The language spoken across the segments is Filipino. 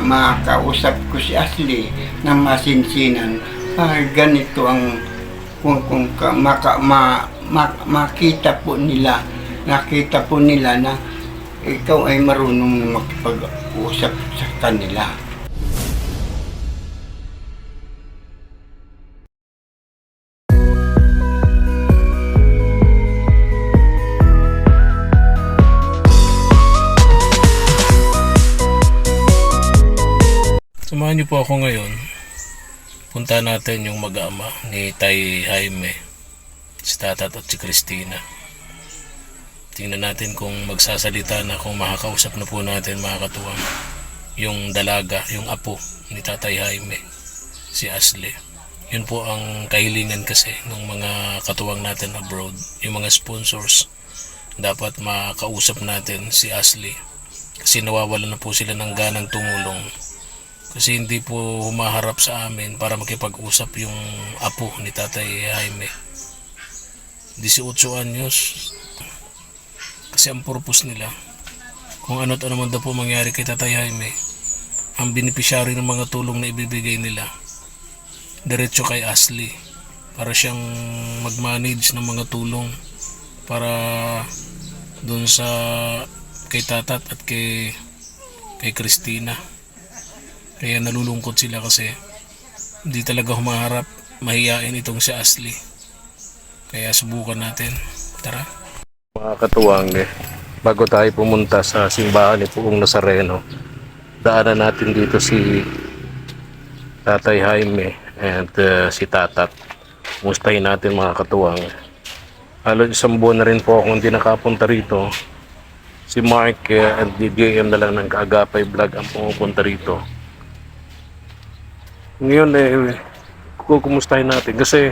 ma makausap ko si Ashley na masinsinan, ah, ganito ang kung, kung ka, maka, ma, ma, makita po nila, nakita po nila na ikaw ay marunong makipag-usap sa kanila. Niyo po ako ngayon. Punta natin yung mag-ama ni Tay Jaime, si Tatat at si Christina. Tingnan natin kung magsasalita na, kung makakausap na po natin mga katuwang yung dalaga, yung apo ni Tatay Jaime, si Ashley. Yun po ang kahilingan kasi ng mga katuwang natin abroad, yung mga sponsors. Dapat makausap natin si Ashley kasi nawawala na po sila ng ganang tumulong kasi hindi po humaharap sa amin para makipag-usap yung apo ni Tatay Jaime. 18 anyos. Kasi ang purpose nila, kung ano't ano man daw po mangyari kay Tatay Jaime, ang beneficiary ng mga tulong na ibibigay nila, diretso kay Ashley para siyang mag-manage ng mga tulong para doon sa kay Tatat at kay kay Christina. Kaya nalulungkot sila kasi hindi talaga humaharap. Mahiyain itong si Ashley. Kaya subukan natin. Tara. Mga katuwang, eh, bago tayo pumunta sa simbahan ni Puong Nazareno, daanan natin dito si Tatay Jaime and uh, si Tatat. Mustahin natin mga katuwang. Halos isang buwan na rin po akong hindi nakapunta rito. Si Mark eh, and DJM na lang ng Kaagapay Vlog ang pumupunta rito. Ngayon eh, kukumustahin natin. Kasi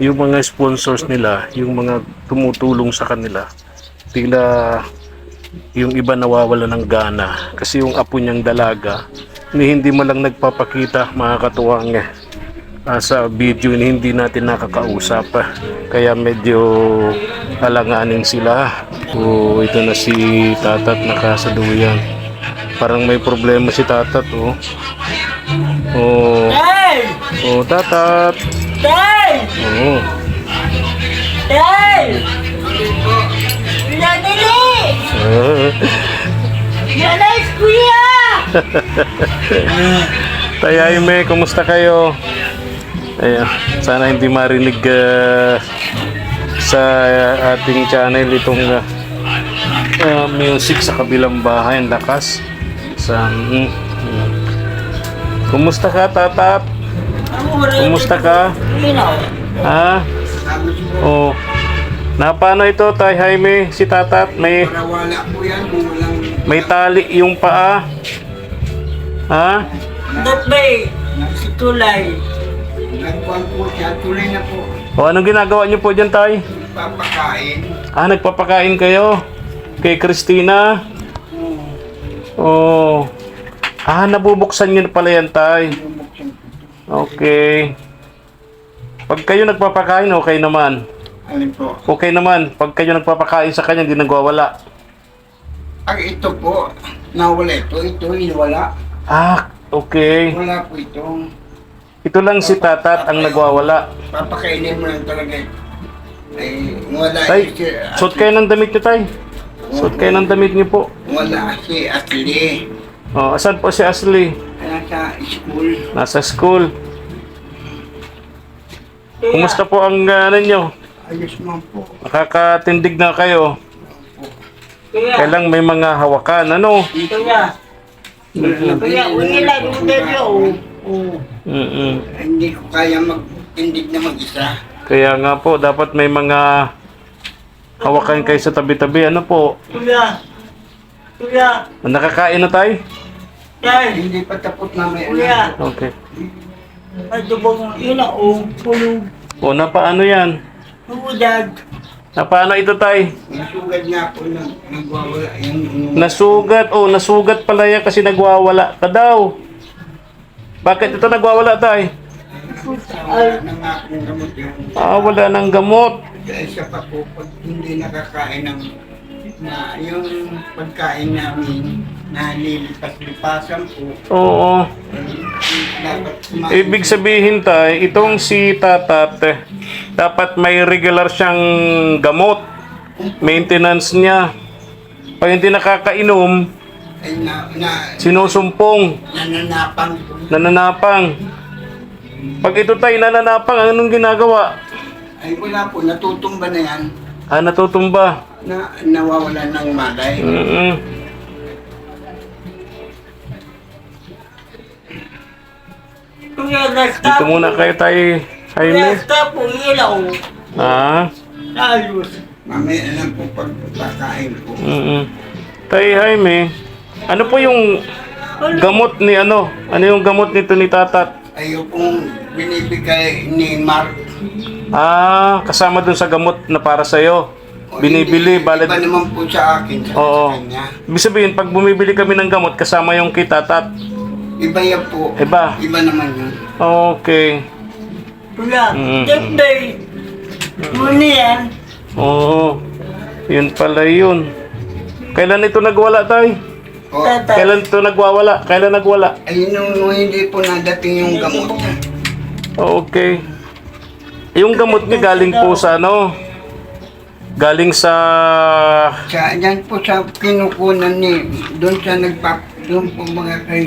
yung mga sponsors nila, yung mga tumutulong sa kanila, tila yung iba nawawala ng gana. Kasi yung apo niyang dalaga ni hindi man lang nagpapakita mga katuwang eh, ah, sa video ni hindi natin nakakausap. Kaya medyo alanganin sila. O ito na si tatat nakasaluyan. Parang may problema si tatat oh oh Tay! oh tatat Tay! oh Tay! Pinadali! Ah. Nalayas kuya! Tay Jaime, kumusta kayo? Ayan, sana hindi marinig ah, sa ating channel itong ah, ah, music sa kabilang bahay, ang lakas. Sa, mm, mm. Kumusta ka, tatat? Kumusta ka? Ha? Oh. Na paano ito, Tay Jaime, si tatat? May, may tali yung paa. Ha? Ba't ba'y si Tulay? tuloy na po O anong ginagawa niyo po dyan, Tay? papakain. Ah, nagpapakain kayo kay Christina. Oh. Ah, nabubuksan niyo na pala yan, Tay. Okay. Pag kayo nagpapakain, okay naman. Alin po? Okay naman. Pag kayo nagpapakain sa kanya, hindi nagwawala. Ang ito po, nawala ito, ito inwala. Ah, okay. Wala po itong Ito lang si Tatat ang nagwawala. papakainin mo lang talaga. Ay, wala Tay, suot kayo ng damit niyo, Tay. Suot kayo ng damit niyo po. wala si Ashley. Oh, asan po si Ashley? Nasa school. Nasa school. Kumusta po ang uh, ano nyo? Ayos man po. Nakakatindig na kayo. Kuya! Kailang may mga hawakan. Ano? Kuya! Kuya, unila yung dito. Oh. Mm-mm. Hindi ko kaya mag-indig na mag-isa. Kaya nga po, dapat may mga hawakan kayo sa tabi-tabi. Ano po? Kuya! Kuya! Nakakain na tayo? Tay! Hindi pa tapos na may Kuya! Okay. Ay, dubong ina o. Pulog. O, napaano yan? Hudag. Napaano ito tay? Nasugad nga po nang nagwawala yung, yung Nasugat. O, nasugat pala yan kasi nagwawala ka daw. Bakit ito nagwawala tay? wala na nga akong gamot yung Ah, wala ng gamot. Kaya isa pa po, pag hindi nakakain ng na yung pagkain namin nalilipas-lipasan po. Oo. dapat kumain. Ibig sabihin tayo, itong si Tatat, eh, dapat may regular siyang gamot. Maintenance niya. Pag hindi nakakainom, ay na, na, sinusumpong, nananapang po. nananapang. Pag ito tayo nananapang, anong ginagawa? Ay wala po, natutumba na yan. Ah, natutumba. Na, nawawala ng malay. Mm-mm. Kuya, nasta Dito muna kayo tayo, Kuya, Jaime. nasta po ilaw. Ah, Ayos. Mamaya na po pagkakain po. mm Tayo, Jaime. Ano po yung gamot ni ano? Ano yung gamot nito ni Tatat? Ayaw pong binibigay ni Mark. Ah, kasama dun sa gamot na para sa'yo. O, Binibili, hindi, balad. Iba naman po sa akin, sa Oo. kanya. Ibig sabihin, pag bumibili kami ng gamot, kasama yung kay Tatat. Iba yan po. Iba. Iba naman yun. Okay. Kuya, Mm. Tuesday. Muna yan. Oo. Yun pala yun. Kailan ito nagwala, tay? O, Tata. Kailan ito nagwawala? Kailan nagwala? ay nung, nung hindi po nadating yung gamot niya. Okay. Yung gamot niya galing po sa ano? Galing sa... Sa, yan po sa kinukunan ni, doon sa nagpap, doon po mga kay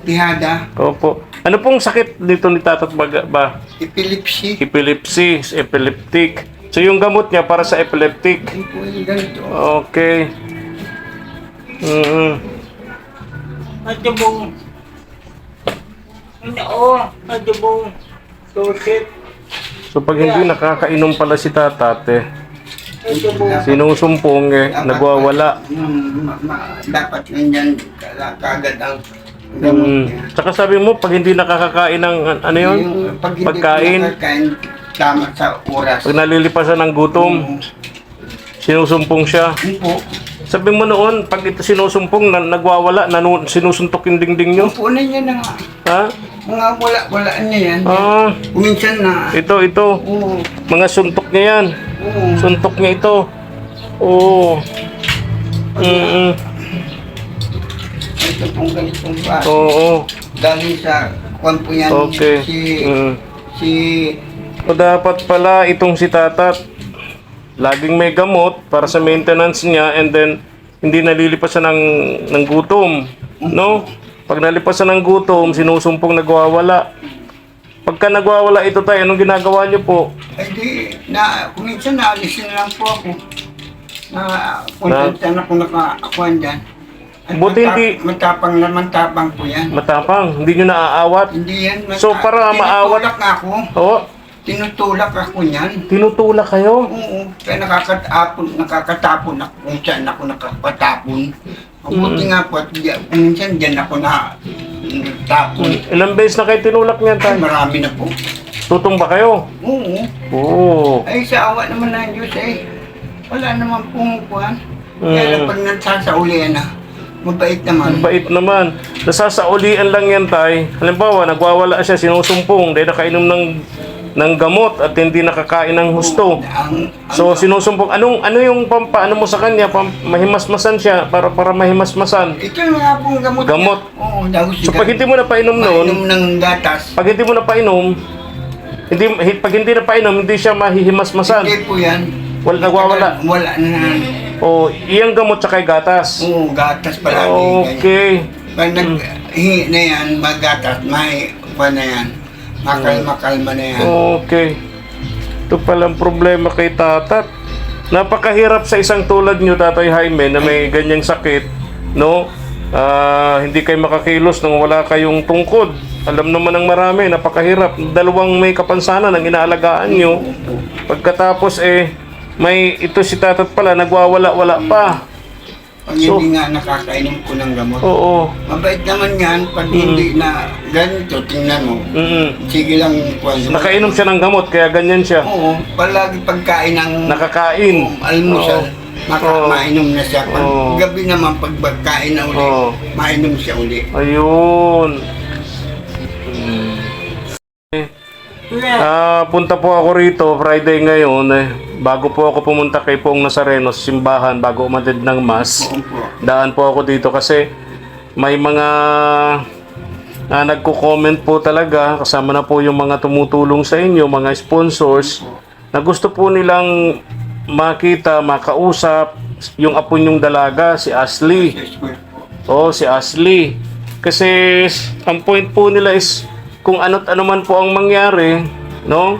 Tihada, Opo. Ano pong sakit dito ni Tatat Baga ba? epilepsy. Epilepsy, epileptic. So yung gamot niya para sa epileptic. Yan po yung ganito. Okay. Mm Matubong. Oo, matubong. Tusit. So pag hindi nakakainom pala si Tatat eh, Matubong. sinusumpong eh, nagwawala. Mm, ma, ma, dapat ganyan kala- kagad ang gamot Mm. niya. Tsaka sabi mo, pag hindi nakakakain ng an- ano yun? Yung pag hindi Pagkain. nakakain, tama sa oras. Pag nalilipasan ng gutom, Mm. sinusumpong siya. Yun po. Sabi mo noon, pag ito sinusumpong, na, nagwawala, nanu, sinusuntok yung dingding nyo. Pupunan niya na nga. Ha? Mga wala, wala niya yan. Ah, Minsan na. ito, ito. Oo. Mga suntok niya yan. Oo. Suntok niya ito. Oo. Mm Ito pong ganitong pa. Oo. Galing sa kwan po yan. Okay. Si, Mm. si, O dapat pala itong si Tatat, laging may gamot para sa maintenance niya and then hindi nalilipasan ng, ng gutom. No? Pag nalipasan ng gutom, sinusumpong nagwawala. Pagka nagwawala ito tayo, anong ginagawa niyo po? ay di, na, kung minsan naalisin na lang po ako. Na, kontantan ako nakakuan dyan. Buti hindi- Matapang naman tapang po yan. Matapang, hindi niyo naaawat. Hindi yan. So, para maawat- Tinutulak ako. Oo, Tinutulak ako niyan. tinutulak kayo. Oo. Kaya nakakatapon, nakakatapon ako kung saan ako nakakatapon. Mabuti nga po at minsan dyan ako na tapon. Ilang beses na kayo tinulak niyan Ay, tayo? marami na po. Tutumba kayo. Oo. Oo. Ay, sa awa naman ng Diyos eh. Wala naman pong kuhan. Kaya Mm. lang pag nagsasaulian na, mabait naman. Bait naman. Nasasaulian lang yan, tay. Halimbawa, nagwawala siya, sinusumpong dahil nakainom ng ng gamot at hindi nakakain ng husto. So sinusumpong anong ano yung pampaano mo sa kanya pam, mahimasmasan siya para para mahimasmasan. ito yung nga pong gamot. niya. Gamot. Oo, daw So pag hindi mo na painom noon, Mainom ng gatas. pag hindi mo na painom, hindi pag hindi na painom, hindi siya mahihimasmasan. Hindi po yan. Wala nagwawala. Wala na. O iyang gamot sa kay gatas. Oo, gatas palagi. Okay. Pag naghingi na yan, magatas, may pa na yan. Makalma-kalma na yan. Okay. Ito palang problema kay Tatat. Napakahirap sa isang tulad nyo, Tatay Jaime, na may ganyang sakit, no? Ah, hindi kayo makakilos nang wala kayong tungkod. Alam naman ng marami, napakahirap. Dalawang may kapansanan ang inaalagaan nyo. Pagkatapos eh, may ito si Tatat pala, nagwawala-wala pa. Pag hindi nga nakakainom ko ng gamot. Oo. Mabait naman yan pag hindi na ganito, tingnan mo. Mm Sige lang kwan. Nakainom siya ng gamot, kaya ganyan siya. Oo, palagi pagkain ng Nakakain. almusal, maka, Oo. mainom na siya. Pag Oo. gabi naman, pag pagkain na uli, Oo. mainom siya uli. Ayun. Eh, Kuya, Ah, punta po ako rito Friday ngayon eh. Bago po ako pumunta kay Poong Nazareno sa simbahan, bago umatid ng Mas, daan po ako dito kasi may mga na nagko-comment po talaga, kasama na po yung mga tumutulong sa inyo, mga sponsors, na gusto po nilang makita, makausap yung apo nyong dalaga, si Ashley. Oo, si Ashley. Kasi ang point po nila is kung ano't ano man po ang mangyari, no?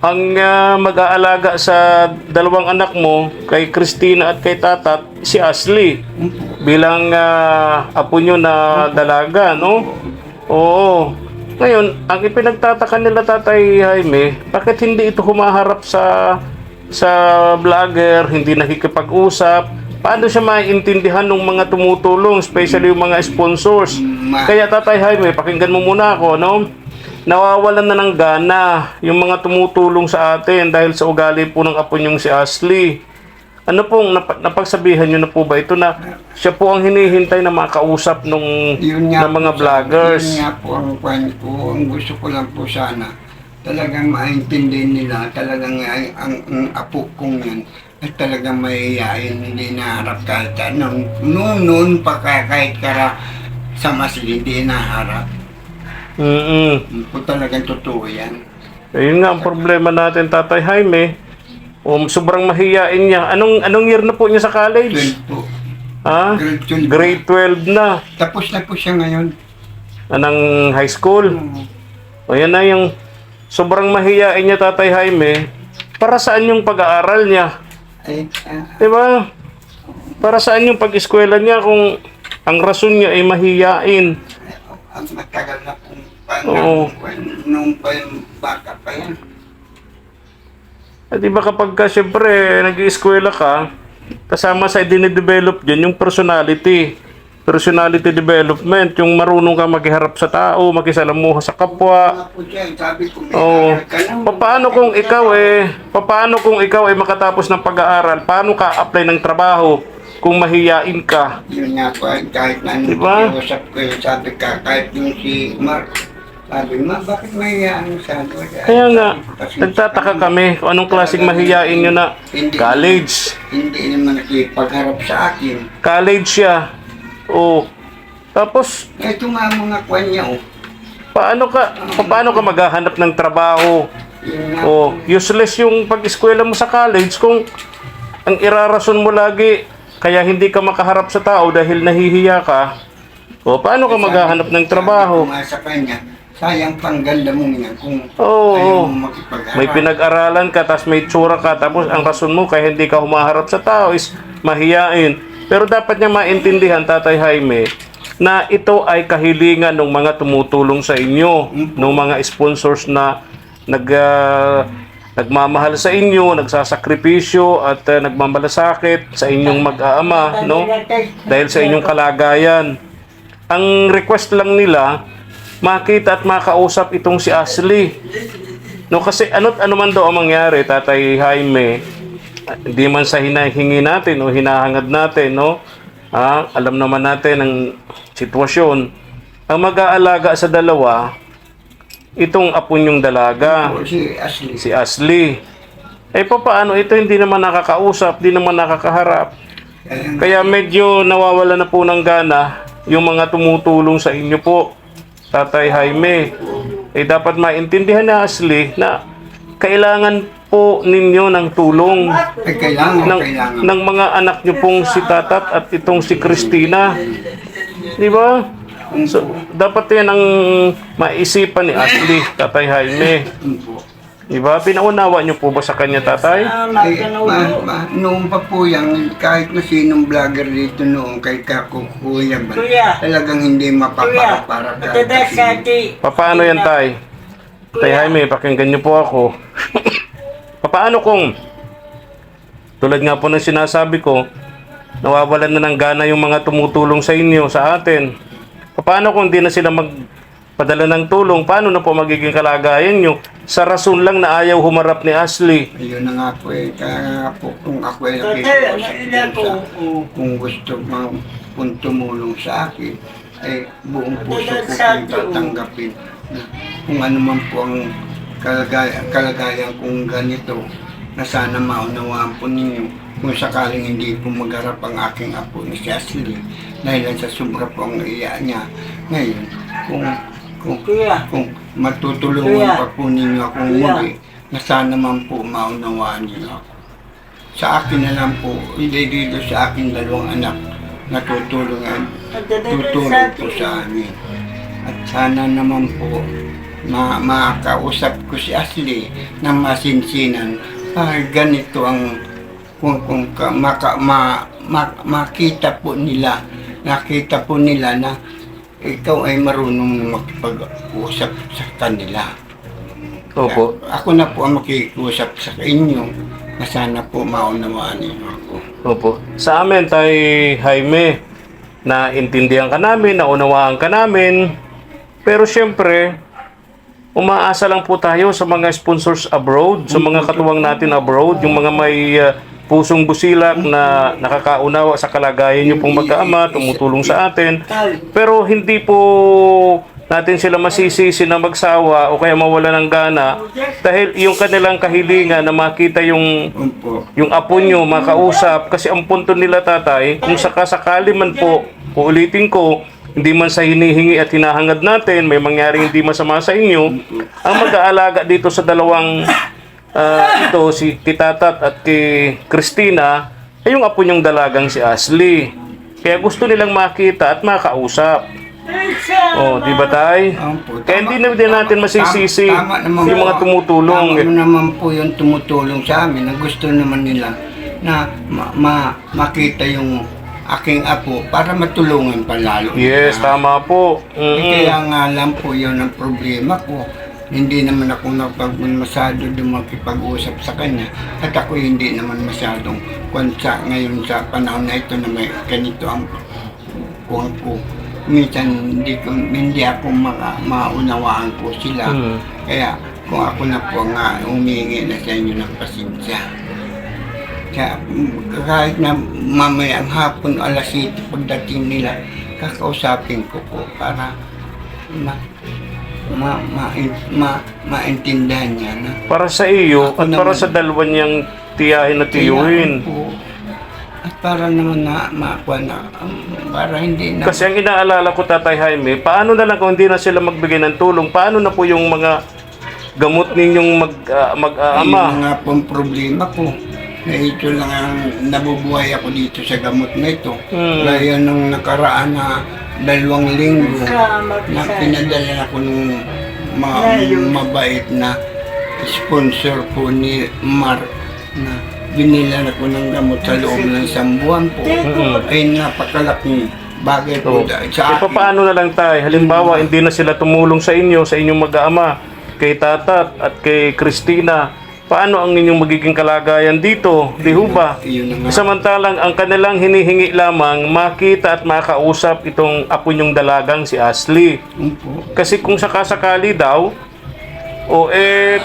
Ang ah, mag-aalaga sa dalawang anak mo, kay Christina at kay Tatat, si Ashley. Bilang ah, apo nyo na dalaga, no? Oo. Ngayon, ang ipinagtataka nila Tatay Jaime, bakit hindi ito humaharap sa sa vlogger, hindi nakikipag-usap? Paano siya maiintindihan ng mga tumutulong, especially yung mga sponsors? Kaya Tatay Jaime, pakinggan mo muna ako, no? Nawawalan na ng gana yung mga tumutulong sa atin dahil sa ugali po ng apo niyong si Ashley. Ano pong nap- napagsabihan niyo na po ba ito na siya po ang hinihintay na makausap nung Yun nga ng mga po, vloggers? Yun nga po ang kwan ko. Ang gusto ko lang po sana, talagang maintindihin nila, talagang ay, ang, ang apo kong yan, ay talagang mahihayin, hindi naharap kahit anong, noon, noon pa ka, kahit kara sa masil, hindi naharap. Mm Yun po talagang totoo yan. Ayun nga ang problema natin, Tatay Jaime. Um, sobrang mahiyain niya. Anong anong year na po niya sa college? 12 po. Ha? Grade 12. Grade 12 na. Tapos na po siya ngayon. Anong high school. O yan na yung sobrang mahiyain niya, Tatay Jaime. Para saan yung pag-aaral niya? Ay, ah, Di ba? Para saan yung pag-eskwela niya kung ang rason niya ay mahiyain? ang matagal na pong Oo. panahon, nung pa yung bata pa yan. At di ba kapag ka, syempre, nag-ieskwela ka, kasama sa dinidevelop dyan yung personality. Personality development, yung marunong ka maghiharap sa tao, makisalamuha sa kapwa. Mga po dyan, sabi ko, may Oo. aral ka na. Paano kung ikaw eh, paano kung ikaw ay makatapos ng pag-aaral, paano ka apply ng trabaho kung mahiyain ka? Yun nga po, eh, kahit na Diba? usap ko yun, sabi ka, kahit yung si Mark, sabi, ma, bakit mahiyaan mo sa ano? Kaya nga, nagtataka kami kung anong klaseng mahiyain nyo na college. Hindi naman nakipagharap sa akin. College siya. Oh. Tapos, Ito nga mga kwan niya, oh. paano ka, paano ka maghahanap ng trabaho? Oh, useless yung pag-eskwela mo sa college kung ang irarason mo lagi kaya hindi ka makaharap sa tao dahil nahihiya ka. O, paano ka maghahanap ng trabaho? Sa kanya, sayang pang ganda mo yan kung Oo, ayaw mo makipagharap. May pinag-aralan ka, tapos may tsura ka, tapos ang rason mo kaya hindi ka humaharap sa tao is mahiyain. Pero dapat niya maintindihan, Tatay Jaime, na ito ay kahilingan ng mga tumutulong sa inyo, ng mga sponsors na nag, ah, nagmamahal sa inyo, nagsasakripisyo at ah, nagmamalasakit sa inyong mag-aama, no? Dahil sa inyong kalagayan. Ang request lang nila, makita at makausap itong si Ashley. No, kasi ano't ano man daw ang mangyari, Tatay Jaime, hindi man sa hinahingi natin o hinahangad natin, no? Ah, alam naman natin ang sitwasyon. Ang mag-aalaga sa dalawa, itong apo niyong dalaga, si Ashley. si Ashley. Eh, paano ito hindi naman nakakausap, hindi naman nakakaharap. Kaya medyo nawawala na po ng gana yung mga tumutulong sa inyo po, Tatay Jaime. Eh dapat maintindihan na Ashley na kailangan po ninyo ng tulong ay, kailangan, ng, kailangan. ng mga anak nyo pong si Tatat at itong si Christina. Di ba? So, dapat yan ang maisipan ni Ashley, Tatay Jaime. Po. Di ba? Pinaunawa nyo po ba sa kanya, Tatay? Ay, ma, ma, noon pa po yan, kahit na sinong vlogger dito noon, kay Kako Kuya ba, Kuya. talagang hindi matadas ka ati. Paano yan, Tay? Tay Jaime, pakinggan niyo po ako. Paano kung, tulad nga po ng sinasabi ko, nawawalan na ng gana yung mga tumutulong sa inyo, sa atin. Paano kung di na sila magpadala ng tulong? Paano na po magiging kalagayan nyo? Sa rason lang na ayaw humarap ni Ashley. Ayun na nga po eh, kaya nga po kung ako ay po? sa, kung gusto mga kung tumulong sa akin, ay buong puso ko kong tatanggapin. Kung ano man po ang kalagayan, kalagayan kong ganito, na sana maunawaan po ninyo kung sakaling hindi po magharap ang aking apo na si Ashley dahil sa sobra po ang iya niya. Ngayon, kung kung Kuya. kung matutulungan Kuya. pa po ninyo akong Kuya. muli, na sana man po maunawaan niyo ako. Sa akin na lang po, hindi dito sa aking dalawang anak na tutulungan, tutulong po sa amin. At sana naman po, ma makakausap ko si Ashley ng masinsinan para ganito ang kung, kung ka, maka, ma, ma- makita po nila, nakita po nila na ikaw ay marunong makipag-usap sa kanila. Opo. Ako na po ang makikiusap sa inyo na sana po maunawaan niyo ako. Opo. Sa amin, tay Jaime, na intindihan ka namin, naunawaan ka namin. Pero syempre, umaasa lang po tayo sa mga sponsors abroad, sa mga katuwang natin abroad, yung mga may uh, pusong busilak na nakakaunawa sa kalagayan niyo pong magkaama, tumutulong sa atin. Pero hindi po natin sila masisisi na magsawa o kaya mawala ng gana dahil yung kanilang kahilingan na makita yung yung apo nyo makausap kasi ang punto nila tatay kung sakasakali man po uulitin ko hindi man sa hinihingi at hinahangad natin may mangyaring hindi masama sa inyo ang mag-aalaga dito sa dalawang ah, ito si Kitatat at kay Christina ay yung apo nyong dalagang si Ashley kaya gusto nilang makita at makausap oh di ba tay Opo. kaya hindi na din natin masisisi Tama- tama naman yung mga tumutulong Tama naman po yung tumutulong sa amin. Ang gusto naman nila na ma- ma- makita yung aking apo para matulungan pa lalo. yes nila. tama po Eh, Mm-mm. Kaya nga lang po yun ang problema ko. Hindi naman ako napag masyado makipag-usap sa kanya. At ako hindi naman masyadong kwansa ngayon sa panahon na ito na may ganito ang kuwang ko. Minsan hindi, ko, hindi ako maka, maunawaan ko sila. Mm. Kaya kung ako na po nga humingi na sa inyo ng pasensya. Kaya kahit na mamaya ang hapon alas 7 pagdating nila, kakausapin ko po para ma, ma, ma, ma, maintindihan niya na Para sa iyo at para naman. sa dalawa niyang tiyahin na tiyuhin. Po. At para naman na makuha na, um, para hindi na Kasi ang inaalala ko, Tatay Jaime, paano na lang kung hindi na sila magbigay ng tulong? Paano na po yung mga gamot ninyong mag, ah, mag-aama? Yun nga po ang problema ko. Na ito lang ang nabubuhay ako dito sa gamot na ito. Hmm. Gaya nung nakaraan na dalawang linggo na pinadala ako nung ma- mabait na sponsor po ni Mark na binila ako ng gamot sa loob ng isang buwan po. Mm-mm. Ay napakalaking bagay po So, da- e sa akin. paano na lang tayo? Halimbawa, hindi na sila tumulong sa inyo, sa inyong mag-aama, kay Tatat at kay Christina. Paano ang inyong magiging kalagayan dito? Di ho ba? Samantalang ang kanilang hinihingi lamang makita at makausap itong apo niyong dalagang si Ashley. Kasi kung sakasakali daw, o eh,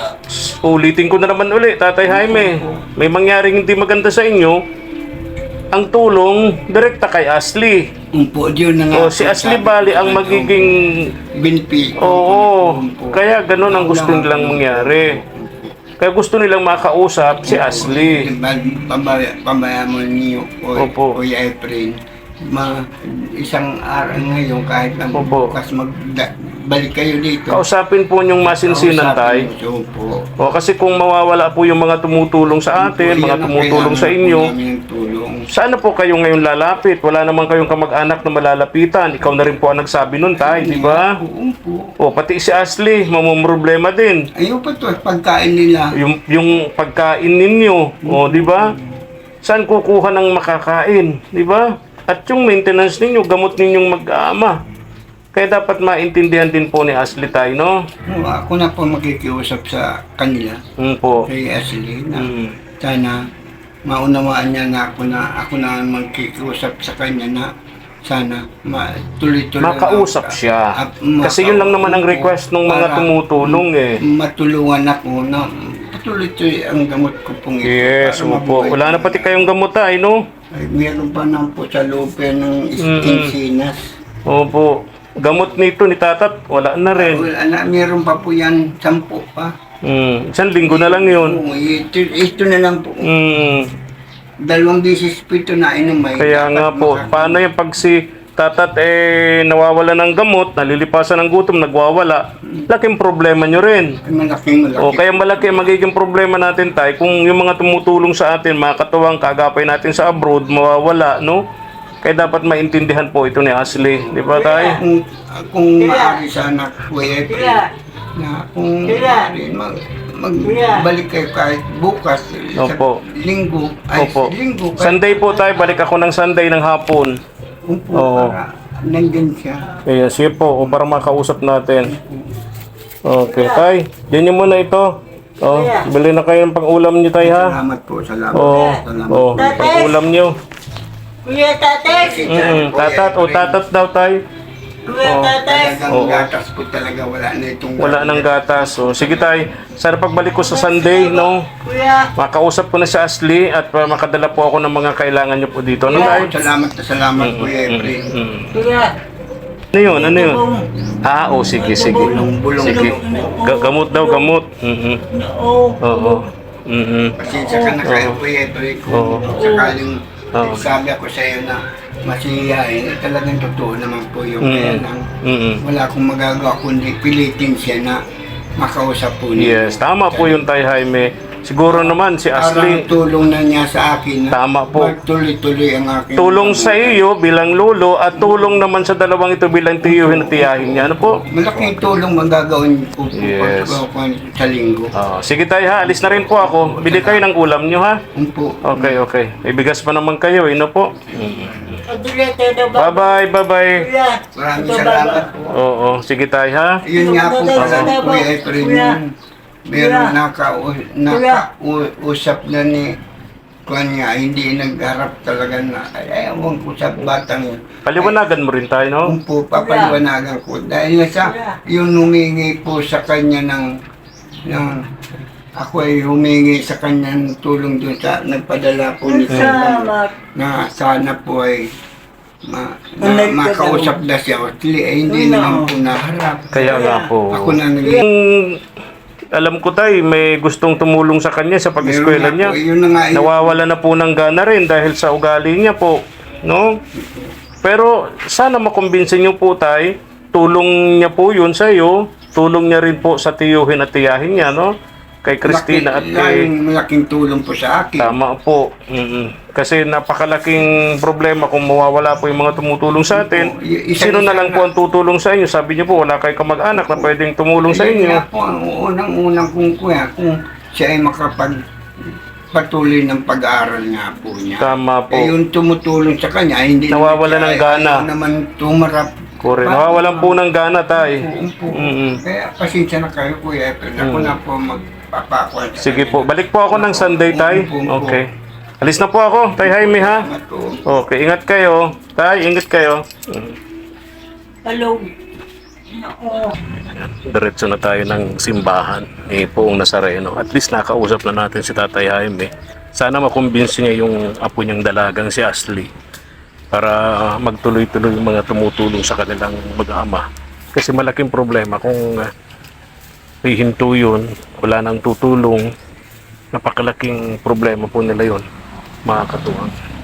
ulitin ko na naman uli, Tatay Jaime, may mangyaring hindi maganda sa inyo, ang tulong direkta kay Ashley. Yun po, yun na nga O si Ashley Bali ang magiging binpi. Oo, kaya ganun ang gusto nilang mangyari. Kaya gusto nilang makausap si Ashley. Pabaya, pabaya mo niyo po, Opo. Kuya Efren. Ma, isang araw ngayon kahit na Opo. bukas mag balik kayo dito. Kausapin po niyong masinsinan tay. Kausapin mo. O kasi kung mawawala po yung mga tumutulong sa atin, mga yan ang tumutulong sa kailangan inyo, po namin ng tulong. Sana po kayo ngayon lalapit. Wala naman kayong kamag-anak na malalapitan. Ikaw na rin po ang nagsabi nun, tay, di ba? Oo po. O, pati si Ashley, mamumroblema din. Ayaw pa to, pagkain nila. Yung, yung pagkain ninyo, o, di ba? Saan kukuha ng makakain, di ba? At yung maintenance ninyo, gamot ninyong mag-aama. Kaya dapat maintindihan din po ni Ashley tayo, no? Ako na po makikiusap sa kanila. Hmm po. Kay Ashley na Hmm. sana maunawaan niya na ako na ako na ang magkikiusap sa kanya na sana ma, tuloy-tuloy Makausap siya. At Kasi yun lang naman ang request ng mga para tumutulong eh. Matulungan ako na patuloy-tuloy ang gamot ko pong ito. Yes, para opo. mabuhay Wala na pati kayong gamot ay, no? Ay, meron pa naman po sa loob ng Mm-mm. Kinsinas. Opo. Gamot nito ni Tatat, wala na rin. Wala na, meron pa po yan, sampu pa. Mm, isang linggo na lang yun. Oo, ito, ito na lang po. Mm, Dalawang bisis po ito na inom. Ay, kaya dapat nga po, maka- paano yung pag si tatat eh nawawala ng gamot, nalilipasan ng gutom, nagwawala, laking problema nyo rin. Malaking malaki. O kaya malaki ang magiging problema natin tay kung yung mga tumutulong sa atin, mga katuwang kagapay natin sa abroad, mawawala, no? Kaya dapat maintindihan po ito ni Ashley, di ba tay? Kung, kung maaari sana, Kuya Efren, na kung maaari, mag, magbalik kayo kahit bukas, Opo. sa linggo, ay Opo. linggo, kahit Sunday po tayo, balik ako ng Sunday ng hapon. Opo, Oo. para nandyan siya. Kaya sige po, o para makausap natin. Okay, tay, yan yung muna ito. Oh, bili na kayo ng pang-ulam niyo tay ha. Salamat po, salamat. Oo, salamat. oh, pang-ulam niyo. Kuya Tatex! Mm, tatat, o tatat daw tay. Kuya Tatex! Talagang Oo. gatas po talaga, wala na itong Wala nang gatas. So, sige tay, sana pagbalik ko sa Sunday, no? Kuya! Makausap ko na si Ashley at uh, makadala po ako ng mga kailangan niyo po dito. Ano tay? Salamat na salamat, Kuya Efren. Mm. Kuya! Ano yun? Ano yun? Ah, oh, sige, sige. Bulong-bulong. Sige. Ga- gamot daw, gamot. Mhm. Oo! Oo. Mhm. Pasensya ka na kayo, Kuya Efren, Oo. kung sakaling Oo. sabi ako sa iyo na masiyahin, eh, talagang totoo naman po yung Mm. kaya lang. Mhm. Wala akong magagawa kundi pilitin siya na makausap po niya. Yes, tama po yung tay Jaime. Siguro naman si Parang Ashley, tulong na niya sa akin na Tama po. magtuloy-tuloy ang aking tulong sa iyo bilang lolo at tulong naman sa dalawang ito bilang tiyuhin at tiyahin niya. Ano po? Malaking tulong magagawin ko po Yes. pag sa linggo. Ah, sige tayo ha, alis na rin po ako. Bili kayo ng ulam niyo ha. Kung po, Okay, okay. May bigas pa naman kayo, eh, no po? Adulete na ba? Bye-bye, bye-bye. Maraming salamat po. Oo, sige tayo ha. Yun nga po pala, kuya, Kuya Efren, kuya. meron Kuya. nakau- nakausap na ni Kuan nga, hindi nagharap talaga na, ay, ewan ko sa batang yun. Paliwanagan mo rin tayo, no? Kung po, papaliwanagan ko. Dahil nasa, yung humingi po sa kanya ng, ng ako ay humingi sa kanya ng tulong doon sa nagpadala po ni Salamat! na sana po ay ma, na, ka makausap na siya. Actually, ay hindi Ano? naman po naharap. Kaya nga po. Ako na nag Yung, alam ko tayo, may gustong tumulong sa kanya sa pag-eskwela Meron nga niya. po, yun na nga yun. Nawawala na po ng gana rin dahil sa ugali niya po, no? Pero sana makumbinsin niyo po tay, tulong niya po yun sa iyo, tulong niya rin po sa tiyuhin at tiyahin niya, no? Kay Christina at Laki- kay... laking- malaking tulong po sa akin. Tama po. Mm-mm. Kasi napakalaking problema kung mawawala po yung mga tumutulong sa atin. Y- isa- Sino na isa lang po ang tutulong sa inyo? Sabi niyo po, wala kayo kamag-anak na pwedeng tumulong sa Ayun inyo. nga po, ang unang-unang kung kuya, kung siya ay makapag patuloy ng pag-aaral nga po niya. Tama po. Eh, yung tumutulong sa kanya, ay hindi Nawawala ng gana. ayaw naman tumarap. Correct. Nawawalan po ng gana tay. Oo po. Mm-mm. Kaya pasensya na kayo kuya, pero ako na po magpapakuan. sa Sige po. Balik po ako ng Sunday tay. Okay. Alis na po ako. Tay Jaime ha. Okay. Ingat kayo. Tay, ingat kayo. Hello! Oo! Diretso na tayo ng simbahan ni Poong Nazareno. At least nakausap na natin si Tatay Jaime. Sana makumbinsi niya yung apo niyang dalagang si Ashley para magtuloy-tuloy yung mga tumutulong sa kanilang mag-ama. Kasi malaking problema kung uh, hihinto yun, wala nang tutulong, napakalaking problema po nila yun, mga katuwang.